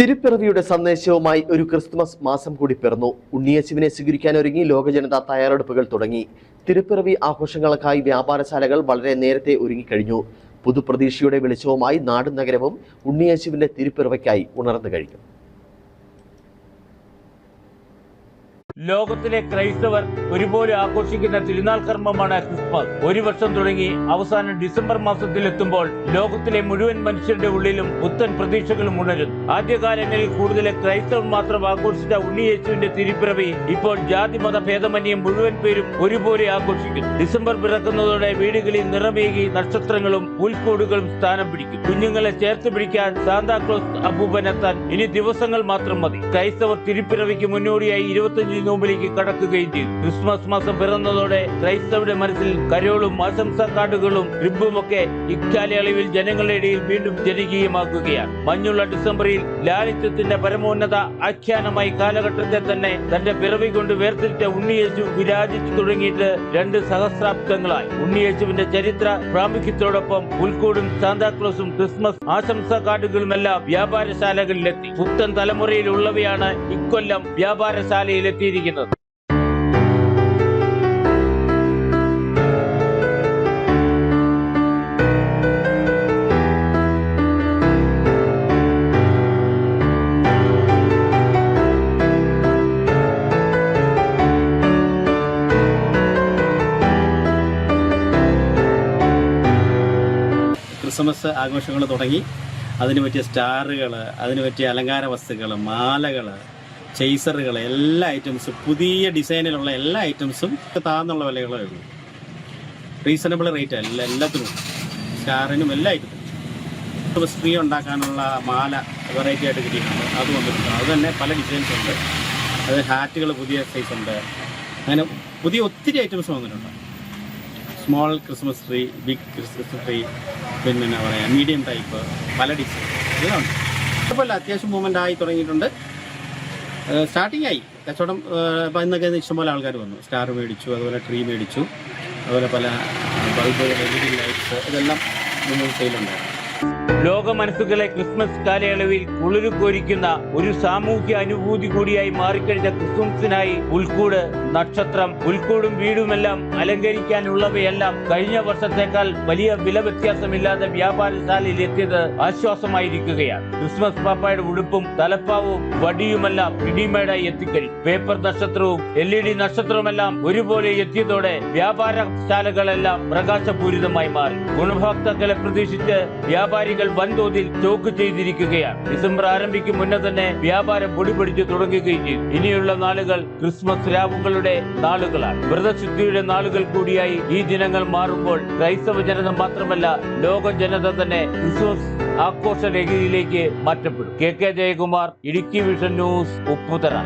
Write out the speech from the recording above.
തിരുപ്പിറവിയുടെ സന്ദേശവുമായി ഒരു ക്രിസ്തുമസ് മാസം കൂടി പിറന്നു. ഉണ്ണിയേശുവിനെ സ്വീകരിക്കാൻ ഒരുങ്ങി ലോകജനത തയ്യാറെടുപ്പുകൾ തുടങ്ങി. തിരുപ്പിറവി ആഘോഷങ്ങൾക്കായി വ്യാപാരശാലകൾ വളരെ നേരത്തെ ഒരുങ്ങിക്കഴിഞ്ഞു. പുതുപ്രതീക്ഷയുടെ വെളിച്ചവുമായി നാടും നഗരവും ഉണ്ണിയേശുവിന്റെ തിരുപ്പിറവയ്ക്കായി ഉണർന്നു കഴിഞ്ഞു. ലോകത്തിലെ ക്രൈസ്തവർ ഒരുപോലെ ആഘോഷിക്കുന്ന തിരുനാൾ കർമ്മമാണ് ക്രിസ്മസ്. ഒരു വർഷം തുടങ്ങി അവസാനം ഡിസംബർ മാസത്തിൽ എത്തുമ്പോൾ ലോകത്തിലെ മുഴുവൻ മനുഷ്യരുടെ ഉള്ളിലും പുത്തൻ പ്രതീക്ഷകളും ഉണരും ആദ്യകാലങ്ങളിൽ കൂടുതൽ ക്രൈസ്തവർ മാത്രം ആഘോഷിച്ച ഉണ്ണിയേശുവിന്റെ തിരുപ്പിറവി ഇപ്പോൾ ജാതി മത ഭേദമന്യം മുഴുവൻ പേരും ഒരുപോലെ ആഘോഷിക്കുന്നു. ഡിസംബർ പിറക്കുന്നതോടെ വീടുകളിൽ നിറമേകി നക്ഷത്രങ്ങളും പുൽക്കൂടുകളും സ്ഥാനം പിടിക്കും. കുഞ്ഞുങ്ങളെ ചേർത്ത് പിടിക്കാൻ സാന്താക്ലോസ് അപ്പൂപ്പനെത്താൻ ഇനി ദിവസങ്ങൾ മാത്രം മതി. ക്രൈസ്തവർ തിരുപ്പിറവിക്ക് മുന്നോടിയായി ഇരുപത്തിയഞ്ച് നോമ്പിലേക്ക് കടക്കുകയും ചെയ്തു. ക്രിസ്മസ് മാസം പിറന്നതോടെ ക്രൈസ്തവരുടെ മനസ്സിൽ കരോളും ആശംസാ കാർഡുകളും റിബുമൊക്കെ ഇക്കാലയളവിൽ ജനങ്ങളുടെ ഇടയിൽ വീണ്ടും ജനകീയമാക്കുകയാണ് മഞ്ഞുള്ള ഡിസംബറിൽ ലാളിത്യത്തിന്റെ പരമോന്നത ആഖ്യാനമായി കാലഘട്ടത്തെ തന്നെ തന്റെ പിറവി കൊണ്ട് വേർതിരിച്ച ഉണ്ണിയേശു വിരാജിച്ചു തുടങ്ങിയിട്ട് രണ്ട് സഹസ്രാബ്ദങ്ങളായി. ഉണ്ണിയേശുവിന്റെ ചരിത്ര പ്രാമുഖ്യത്തോടൊപ്പം പുൽക്കൂടും സാന്താക്ലോസും ക്രിസ്മസ് ആശംസാ കാർഡുകളുമെല്ലാം വ്യാപാരശാലകളിലെത്തി. പുത്തൻ തലമുറയിലുള്ളവയാണ് ഇക്കൊല്ലം വ്യാപാരശാലയിലെത്തിയിരിക്കുന്നത്. ക്രിസ്മസ് ആഘോഷങ്ങൾ തുടങ്ങി. അതിന് പറ്റിയ സ്റ്റാറുകൾ അതിന് പറ്റിയ അലങ്കാര വസ്തുക്കൾ മാലകൾ ചെയ്സറുകൾ എല്ലാ ഐറ്റംസും പുതിയ ഡിസൈനിലുള്ള എല്ലാ ഐറ്റംസും താന്നുള്ള വിലകളേ ഉള്ളൂ റീസണബിൾ റേറ്റ് അല്ല എല്ലാത്തിനും. സ്റ്റാറിനും എല്ലാ ഐറ്റത്തിനും സ്ത്രീ ഉണ്ടാക്കാനുള്ള മാല വെറൈറ്റി ആയിട്ട് കിട്ടിയിട്ടുണ്ട്. അത് വന്നിട്ടുണ്ട്. അത് തന്നെ പല ഡിസൈൻസ് ഉണ്ട്. അത് ഹാറ്റുകൾ പുതിയ സൈസ് ഉണ്ട്. അങ്ങനെ പുതിയ ഒത്തിരി ഐറ്റംസ് വന്നിട്ടുണ്ട്. Small Christmas tree big Christmas tree പിന്നെ എന്നാ പറയുക മീഡിയം ടൈപ്പ് പല ഡിസൈൻ ഉണ്ട് കുഴപ്പമില്ല അത്യാവശ്യം മൂവ്മെന്റ് ആയി തുടങ്ങിയിട്ടുണ്ട്. സ്റ്റാർട്ടിംഗ് ആയി കച്ചവടം ഇപ്പം ഇന്നൊക്കെ ഇഷ്ടംപോലെ ആൾക്കാർ വന്നു. സ്റ്റാർ മേടിച്ചു അതുപോലെ ട്രീ മേടിച്ചു അതുപോലെ പല ബൾബ് എൽഇഡി ലൈറ്റ്സ് ഇതെല്ലാം സെയിലുണ്ടായിരുന്നു. ലോക മനസ്സുകളെ ക്രിസ്മസ് കാലയളവിൽ കുളിരുകോരിക്കുന്ന ഒരു സാമൂഹ്യ അനുഭൂതി കൂടിയായി മാറിക്കഴിഞ്ഞ ക്രിസ്മസിനായി പുൽക്കൂട് നക്ഷത്രം പുൽക്കൂടും വീടുമെല്ലാം അലങ്കരിക്കാനുള്ളവയെല്ലാം കഴിഞ്ഞ വർഷത്തേക്കാൾ വലിയ വില വ്യത്യാസമില്ലാതെ വ്യാപാരശാലയിൽ എത്തിയത് ആശ്വാസമായിരിക്കുകയാണ്. ക്രിസ്മസ് പാപ്പായുടെ ഉടുപ്പും തലപ്പാവും വടിയുമെല്ലാം പിടിമേടായി എത്തിക്കഴിഞ്ഞു. പേപ്പർ നക്ഷത്രവും എൽ ഇ ഡി നക്ഷത്രവുമെല്ലാം ഒരുപോലെ എത്തിയതോടെ വ്യാപാരശാലകളെല്ലാം പ്രകാശപൂരിതമായി മാറി. ഗുണഭോക്താക്കളെ പ്രതീക്ഷിച്ച് വ്യാപാരികൾ വൻതോതിൽ സ്റ്റോക്ക് ചെയ്തിരിക്കുകയാണ്. ഡിസംബർ ആരംഭിക്കും മുന്നേ തന്നെ വ്യാപാരം പൊടിപിടിച്ച് തുടങ്ങുകയും ചെയ്തു. ഇനിയുള്ള നാളുകൾ ക്രിസ്മസ് രാവുകളുടെ നാളുകളാണ്. വ്രതശുദ്ധിയുടെ നാളുകൾ കൂടിയായി ഈ ദിനങ്ങൾ മാറുമ്പോൾ ക്രൈസ്തവ ജനത മാത്രമല്ല ലോക ജനത തന്നെ ക്രിസ്മസ് ആഘോഷ രേഖയിലേക്ക് മാറ്റപ്പെടും. K K Jayakumar Idukki Vision News Upputhara.